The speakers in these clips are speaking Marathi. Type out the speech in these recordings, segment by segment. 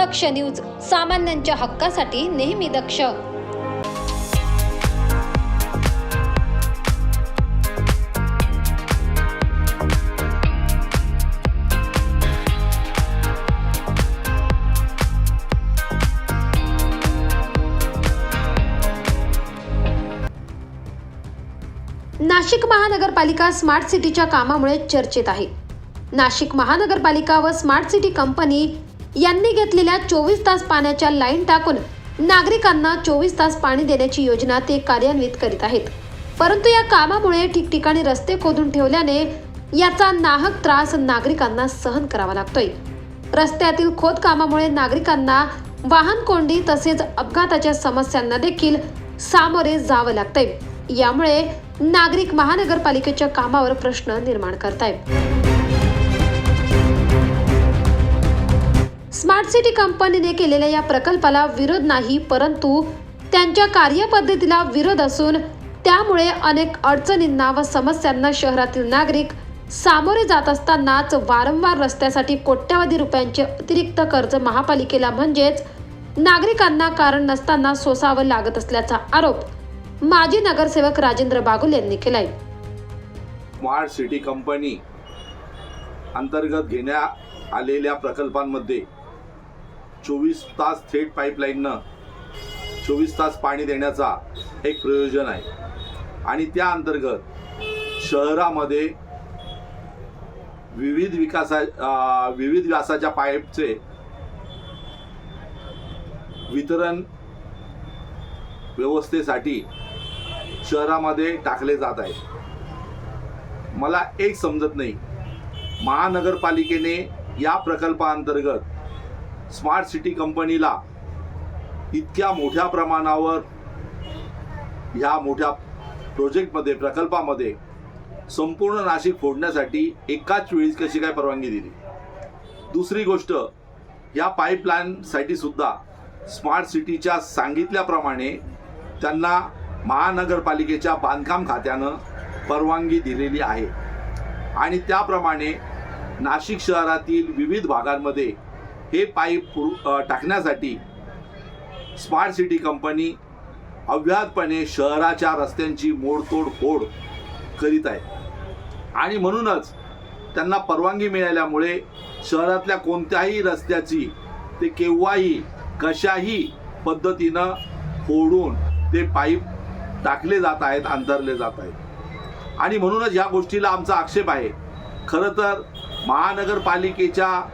दक्ष न्यूज सामान्यांच्या हक्कासाठी नेहमी दक्ष. नाशिक महानगरपालिका स्मार्ट सिटीच्या कामामुळे चर्चेत आहे. नाशिक महानगरपालिका व स्मार्ट सिटी कंपनी यांनी घेतलेल्या चोवीस तास पाण्याच्या लाईन टाकून नागरिकांना चोवीस तास पाणी देण्याची योजना ते कार्यान्वित करीत आहेत. परंतु या कामामुळे ठिकठिकाणी रस्ते खोदून ठेवल्याने याचा नाहक त्रास नागरिकांना सहन करावा लागतोय. रस्त्यातील खोदकामामुळे नागरिकांना वाहन कोंडी तसेच अपघाताच्या समस्यांना देखील सामोरे जावं लागतंय. यामुळे नागरिक महानगरपालिकेच्या कामावर प्रश्न निर्माण करतायत. स्मार्ट सिटी कंपनीने केलेल्या या प्रकल्पाला विरोध नाही परंतु त्यांच्या कार्यपद्धतीला विरोध असून त्यामुळे अनेक अडचणींना व समस्यांना शहरातील नागरिक सामोरे जात असतानाच वारंवार रस्त्यासाठी कोट्यावधी रुपयांचे अतिरिक्त कर्ज महापालिकेला म्हणजेच नागरिकांना कारण नसताना सोसावं लागत असल्याचा आरोप माजी नगरसेवक राजेंद्र बागुल यांनी केलाय. स्मार्ट सिटी कंपनी अंतर्गत घेण्यात आलेल्या प्रकल्पांमध्ये चोवीस तास थेट पाईपलाईननं चोवीस तास पाणी देण्याचा एक प्रयोजन आहे. आणि त्या अंतर्गत शहरामध्ये विविध विकासा विविध व्यासाच्या पाईपचे वितरण व्यवस्थेसाठी शहरामध्ये टाकले जात आहे. मला एक समजत नाही. महानगरपालिकेने या प्रकल्पाअंतर्गत स्मार्ट सिटी कंपनीला इतक्या मोठ्या प्रमाणावर ह्या मोठ्या प्रोजेक्टमध्ये प्रकल्पामध्ये संपूर्ण नाशिक फोडण्यासाठी एकाच वेळी कशी काय परवानगी दिली? दुसरी गोष्ट या पाईपलाईनसाठी सुद्धा स्मार्ट सिटीच्या सांगितल्याप्रमाणे त्यांना महानगरपालिकेच्या बांधकाम खात्यानं परवानगी दिलेली आहे. आणि त्याप्रमाणे नाशिक शहरातील विविध भागांमध्ये हे पाईप पुर- टाकण्यासाठी स्मार्ट सिटी कंपनी अव्याहतपणे शहराच्या रस्त्यांची मोडतोड फोड करीत आहे. आणि म्हणूनच त्यांना परवानगी मिळाल्यामुळे शहरातल्या कोणत्याही रस्त्याची ते केव्हाही कशाही पद्धतीनं फोडून ते पाईप टाकले जात आहेत अंतरले जात आहेत. आणि म्हणूनच ह्या गोष्टीला आमचा आक्षेप आहे. खरं तर महानगरपालिकेच्या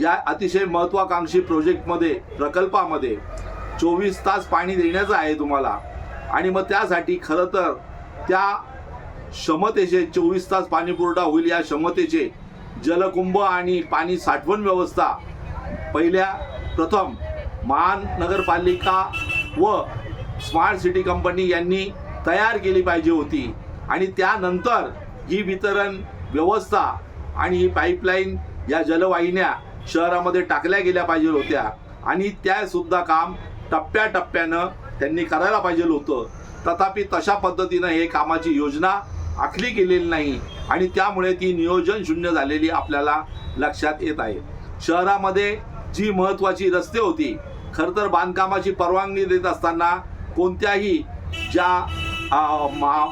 या अतिशय महत्त्वाकांक्षी प्रोजेक्टमध्ये प्रकल्पामध्ये चोवीस तास पाणी देण्याचं आहे तुम्हाला. आणि मग त्यासाठी खरं तर त्या क्षमतेचे चोवीस तास पाणी पुरवठा होईल या क्षमतेचे जलकुंभ आणि पाणी साठवण व्यवस्था पहिल्या प्रथम महानगरपालिका व स्मार्ट सिटी कंपनी यांनी तयार केली पाहिजे होती. आणि त्यानंतर ही वितरण व्यवस्था आणि ही पाईपलाईन या जलवाहिन्या शहरामध्ये टाकल्या गेल्या पाहिजे होत्या. आणि त्या सुद्धा काम टप्प्याटप्प्यानं त्यांनी करायला पाहिजे होतं. तथापि तशा पद्धतीनं हे कामाची योजना आखली गेलेली नाही. आणि त्यामुळे ती नियोजन शून्य झालेली आपल्याला लक्षात येत आहे. शहरामध्ये जी महत्त्वाची रस्ते होती खरं तर बांधकामाची परवानगी देत असताना कोणत्याही ज्या मा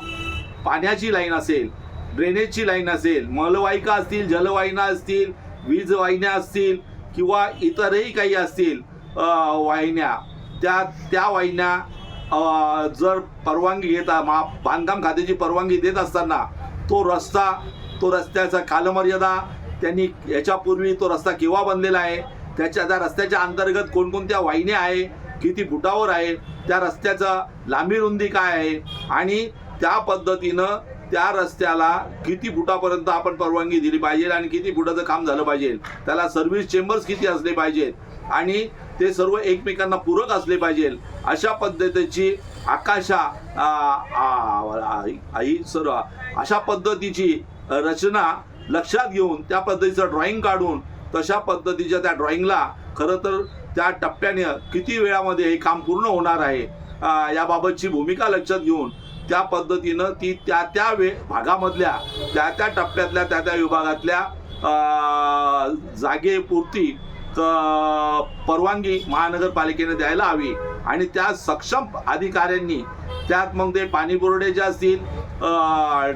पाण्याची लाईन असेल ड्रेनेजची लाईन असेल मलवाहिका असतील जलवाहिना असतील वीज वाहिन्या असतील किंवा इतरही काही असतील वाहिन्या त्या त्या वाहिन्या जर परवानगी घेता मा बांधकाम खात्याची परवानगी देत असताना तो रस्ता तो रस्त्याचा कालमर्यादा त्यांनी याच्यापूर्वी तो रस्ता केव्हा बनलेला आहे त्याच्या त्या रस्त्याच्या अंतर्गत कोणकोणत्या वाहिन्या आहे किती फुटावर आहे त्या रस्त्याचा लांबी रुंदी काय आहे आणि त्या पद्धतीनं त्या रस्त्याला किती फुटापर्यंत आपण परवानगी दिली पाहिजे आणि किती फुटाचं काम झालं पाहिजे? त्याला सर्व्हिस चेंबर्स किती असले पाहिजेत? आणि ते सर्व एकमेकांना पूरक असले पाहिजे अशा पद्धतीची आकाशा ही सर्व अशा पद्धतीची रचना लक्षात घेऊन त्या पद्धतीचं ड्रॉइंग काढून तशा पद्धतीच्या त्या ड्रॉइंगला खरं तर त्या टप्प्याने किती वेळामध्ये हे काम पूर्ण होणार आहे? याबाबतची भूमिका लक्षात घेऊन त्या पद्धतीनं ती त्या त्या वे भागामधल्या त्या त्या टप्प्यातल्या त्या त्या विभागातल्या जागेपुरती परवानगी महानगरपालिकेने द्यायला हवी. आणि त्या सक्षम अधिकाऱ्यांनी त्यात मग ते पाणीपुरवठ्याचे असतील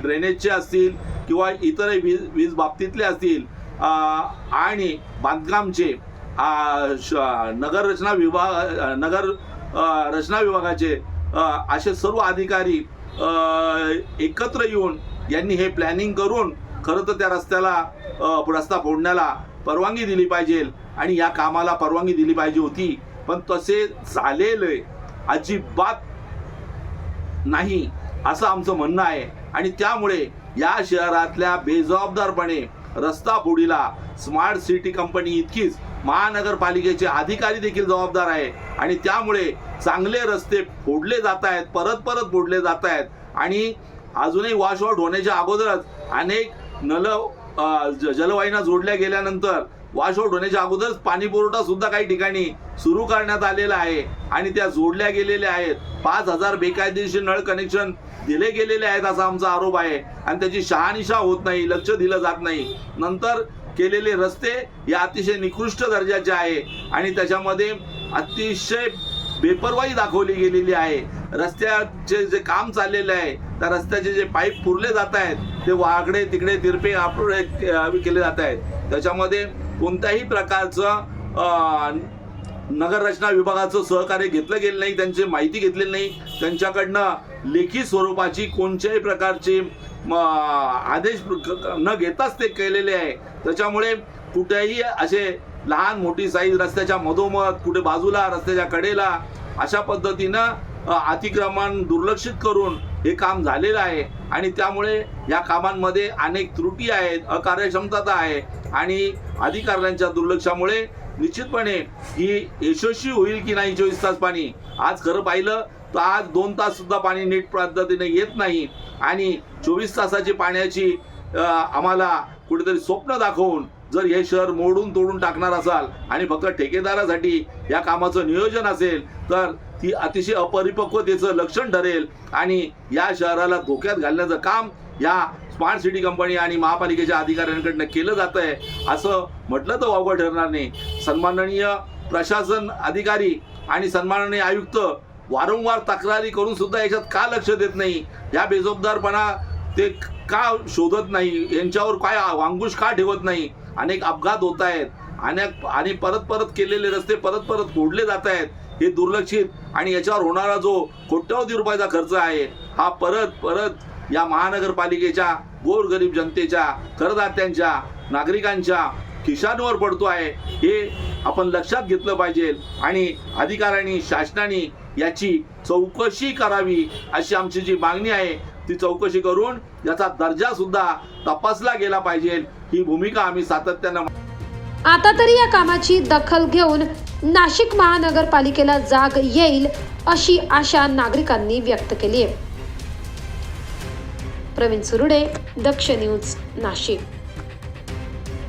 ड्रेनेजचे असतील किंवा इतर वीज वीज बाबतीतले असतील आणि बांधकामचे नगररचना श- नगर रचना विभाग नगर रचना विभागाचे असे सर्व अधिकारी एकत्र येऊन यांनी हे प्लॅनिंग करून खरं तर त्या रस्त्याला रस्ता फोडण्याला परवानगी दिली पाहिजे आणि या कामाला परवानगी दिली पाहिजे होती. पण तसे झालेले अजिबात नाही असं आमचं म्हणणं आहे. आणि त्यामुळे या शहरातल्या बेजबाबदारपणे रस्ता फोडीला स्मार्ट सिटी कंपनी इतकीच महानगरपालिकेचे अधिकारी देखील जबाबदार आहे. आणि त्यामुळे चांगले रस्ते फोडले जात आहेत परत परत फोडले जात आहेत. आणि अजूनही वॉशआउट होण्याच्या अगोदरच अनेक नल ज- जलवाहिन्या जोडल्या गेल्यानंतर वॉश आउट होण्याच्या अगोदरच पाणी पुरवठा सुद्धा काही ठिकाणी सुरू करण्यात आलेला आहे. आणि त्या जोडल्या गेलेल्या आहेत. पाच हजार बेकायदेशीर नळ कनेक्शन दिले गेलेले आहेत असा आमचा आरोप आहे. आणि त्याची शहानिशा होत नाही लक्ष दिलं जात नाही. नंतर केलेले रस्ते हे अतिशय निकृष्ट दर्जाचे आहे. आणि त्याच्यामध्ये अतिशय बेपरवाही दाखवली गेलेली आहे. रस्त्याचे जे काम चाललेले आहे त्या रस्त्याचे जे पाईप पुरले जात आहेत ते वागडे तिकडे तिरपे आपडे केले जात आहेत. त्याच्यामध्ये कोणत्याही प्रकारचं नगररचना विभागाचं सहकार्य घेतलं गेलं नाही त्यांची माहिती घेतलेली नाही त्यांच्याकडनं लेखी स्वरूपाची कोणत्याही प्रकारचे म, आदेश न घेताच ते केलेले आहे. त्याच्यामुळे कुठेही असे लहान मोठी साईज रस्त्याच्या मधोमध कुठे बाजूला रस्त्याच्या कडेला अशा पद्धतीनं अतिक्रमण दुर्लक्षित करून हे काम झालेलं आहे. आणि त्यामुळे या कामांमध्ये अनेक त्रुटी आहेत अकार्यक्षमता आहे आणि अधिकाऱ्यांच्या दुर्लक्षामुळे निश्चितपणे ही यशस्वी होईल की नाही चोवीस तास पाणी? आज खरं पाहिलं तर आज दोन तास सुद्धा पाणी नीट पद्धतीने येत नाही. आणि चोवीस तासाची पाण्याची आम्हाला कुठेतरी स्वप्न दाखवून जर हे शहर मोडून तोडून टाकणार असाल आणि फक्त ठेकेदारासाठी या कामाचं नियोजन असेल तर ती अतिशय अपरिपक्वतेचं लक्षण ठरेल. आणि या शहराला धोक्यात घालण्याचं काम या स्मार्ट सिटी कंपनी आणि महापालिकेच्या अधिकाऱ्यांकडनं केलं जात आहे असं म्हटलं तर वावगं ठरणार नाही. सन्माननीय प्रशासन अधिकारी आणि सन्माननीय आयुक्त वारंवार तक्रारी करून सुद्धा याच्यात का लक्ष देत नाही? या बेजबाबदारपणा ते का शोधत नाही? यांच्यावर काय वांगुश का ठेवत नाही? अनेक अपघात होत आहेत. अनेक आणि परत परत केलेले रस्ते परत परत फोडले जात आहेत. हे दुर्लक्षित आणि याच्यावर होणारा जो कोट्यवधी रुपयाचा खर्च आहे हा परत परत या महानगरपालिकेच्या गोरगरीब जनतेच्या करदात्यांच्या नागरिकांच्या खिशांवर पडतो आहे. हे आपण लक्षात घेतलं पाहिजे. आणि अधिकाऱ्यांनी शासनाने याची चौकशी करावी अशी आमची जी मागणी आहे ती चौकशी करून याचा दर्जा सुद्धा तपासला गेला पाहिजे. ही भूमिका आम्ही सातत्यानं आता तरी या कामाची दखल घेऊन नाशिक महानगरपालिकेला जाग येईल अशी आशा नागरिकांनी व्यक्त केली आहे. प्रवीण सुरुडे दक्ष न्यूज नाशिक.